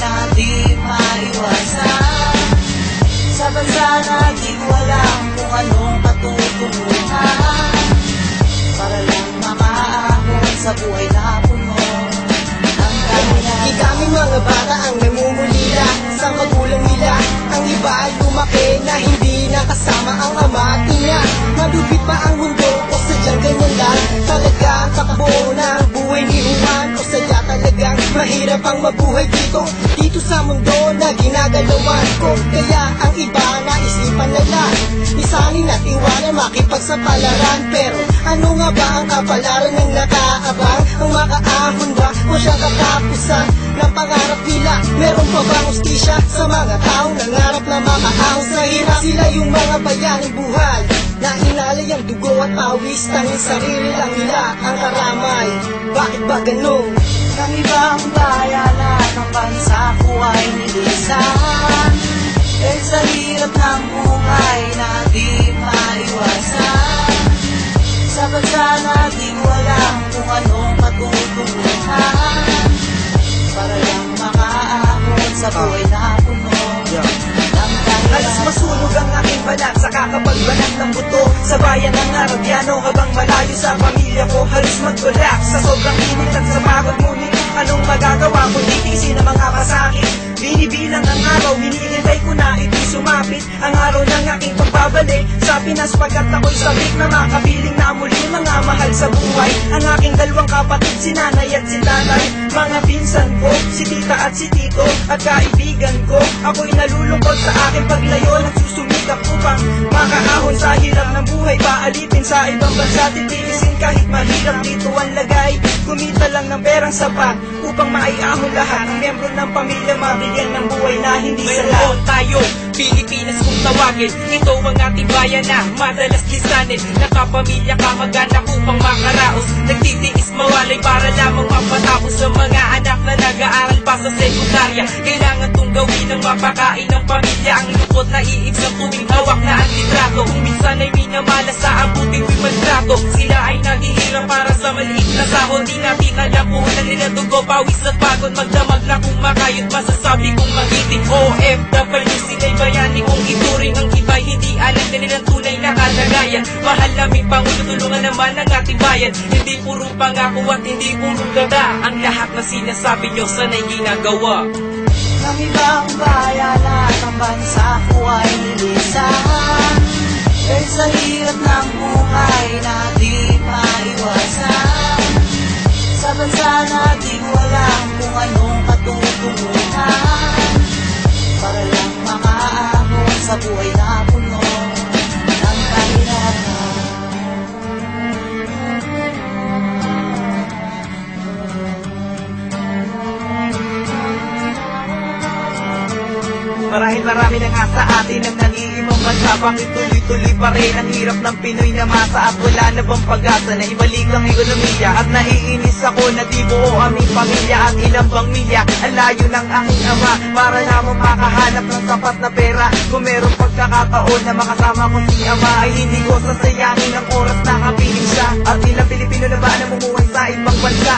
na di maiwasan. Sa bansa na di walang kung anong patutunguhan Para lang makaahon sa buhay na puno. Ng kahilan Di kami mga bata ang namumulila sa magulang nila. Ang iba ay lumaki na hindi nakasama ang ama at ina. Malupit pa ang mundo o sadyang ganyan lang mahirap ang mabuhay dito. Dito sa mundo na ginagalawan ko. Kaya ang iba naisipan nila Isanin at iwanan makipagsapalaran Pero ano nga ba ang kapalaran ng nakaabang? Ang makaahon ba? O siya katapusan ng pangarap nila Meron pa bang ustisya? Sa mga taong nangarap na makaahon sa hirap Sila yung mga bayaning buhay. Na inalay ang dugo at pawis Tanging sarili lang nila ang karamay. Bakit ba ganun? Ng ibang bayanan ng bansa ko ay nilisan Dahil sa hirap ng buhay na di maiwasan. Sa bansa na di walang kung anong patutunguhan Para lang makaahon sa buhay na puno. Ng kahilan masunog ang aking balat sa kakapagbanat ng buto. Sa bayan ng Arabiano habang malayo sa pamilya ko Halos mag-collapse sa sobrang init at sa pagod Ngunit anong magagawa kundi tiisin ang mga masakit Binibilang ang araw, hinihintay ko na ito'y sumapit. Ang araw ng aking pagbabalik sa Pinas Pagkat ako'y sabik na makapiling na muli mga mahal sa buhay. Ang aking dalawang kapatid, si nanay at si tatay. Mga pinsan ko, si tita at si tito At kaibigan ko, ako'y nalulungkot sa aking paglayo Nagsusumikap upang makaahon sa hirap ng buhay. Paalitin sa ibang bansa, titiisin kahit mahirap. Dito ang lagay. Kumita lang ng perang sapat upang maiahon lahat. Ng membro ng pamilya mabigyan ng buhay na hindi salat Mayroon tayo, Pilipinas kung tawagin Ito ang ating bayan na madalas lisanin. Nakapamilya kamag-anak upang makaraos. Nagtitiis mawalay para lamang mapatapos Sa mga anak na nag-aaral pa sa sekundarya. Kailangan tong gawin ng mapakain ng pamilya. Ang lungkot na iib sa tuwing hawak na ang litrato. Kung minsan ay minamala sa ko'y maltrato. Sila ay naghihirap para sa maliit na sahod. Di natin alam kung na nila dugo, pawis at pagod Magdamag na kung makayot masasabi kong magiting. OFW Mahal naming Pangulo, tulungan naman ang ating bayan. Hindi puro pangako at hindi puro ganda Ang lahat na sinasabi nyo sana'y ginagawa. Ng ibang bayanan ng bansa ko ay nilisan Dahil sa hirap ng buhay na di maiwasan. Sa bansa na di walang kung anong patutunguhan Marahil marami nang asa atin ang nangiimang bansa Bakit tuloy-tuloy pa rin ang hirap ng Pinoy na masa. At wala na bang pag-asa na ibalik ang ekonomiya? At naiinis ako na di buo aming pamilya At ilang bang milya. Ang layo ng aking ama Para lamang makahanap ng sapat na pera. Kung merong pagkakataon na makasama ko si ama Ay hindi ko sasayangin ang oras na kapiling siya. At ilang Pilipino na ba namumuhay sa ibang bansa?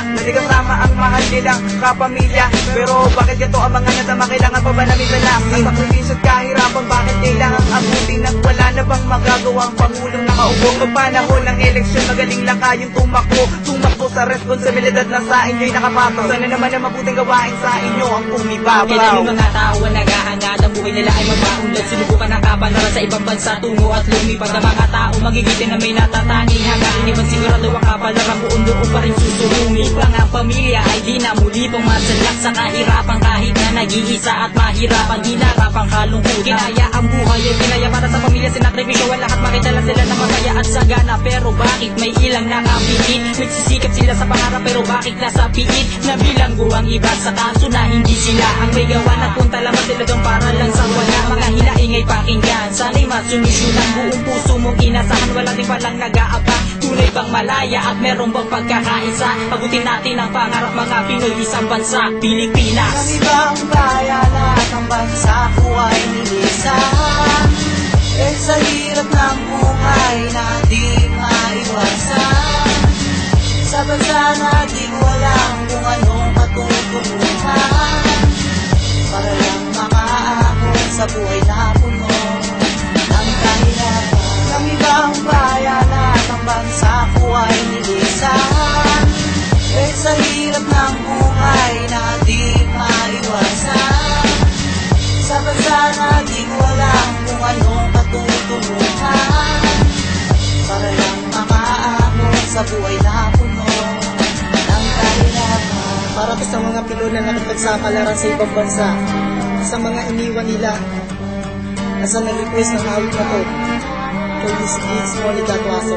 Na ang mahal nilang kapamilya. Pero bakit ganito ang mga nadama kailangan pa ba namin lalaki Sa probinsya at kahirapan bakit kailangan abutin Nang wala na bang magagawa ang Pangulong nakaupo Pag panahon ng eleksyon magaling lang kayong tumakbo. Tumakbo sa responsibilidad na sa inyo'y nakapato Sana naman ang mabuting gawain sa inyo ang Kailan umibabaw yung mga tao ang naghahangad Ang buhay nila ay magpaunlad. Sinubukan ang kapanaran sa ibang bansa Tungo at lumipad. Ang mga tao magigitin na may natatangi Hanggang ibang sigurado ang kapalaran Buong loob pa rin susurumi Pang ang pamilya ay di na muli pumasalak Sa kahirapan kahit na nag-iisa at mahirapan Hinarap ang kalungkutan Kinaya ang buhay ay kinaya para sa pamilya Sinakripisyo ang lahat. Makita lang sila na masaya at sagana. Pero bakit may ilang nakapiit Nagsisikap sila sa pangarap pero bakit nasa piit? Nabilanggo ang iba sa kaso na hindi sila ang may gawa. Nagpunta lamang sila doon para lang sa wala. Mga hinaingay pakinggan. Sana'y masolusyonan Buong puso mong inasahan Wala din palang nag-aapa. Tunay bang malaya at meron bang pagkakaisa. Pagutin natin ang pangarap mga Pinoy Isang bansa, Pilipinas. Ng ibang bayanan ng bansa ko ay nilisan Dahil sa hirap ng buhay na di maiwasan. Sa bansa na di walang kung anong patutunguhan sa buhay na nilisan Eh sa hirap ng buhay na di maiwasan. Sa bansa na di ko alam kung anong patutunguhan Para lang makaahon sa buhay na puno ng kahirapan Para sa mga pilo na nakipagsapalaran sa ibang bansa Sa mga iniwan nila Nasa nag-request ng awit na to Kay Miss Gigs Monica Tuaso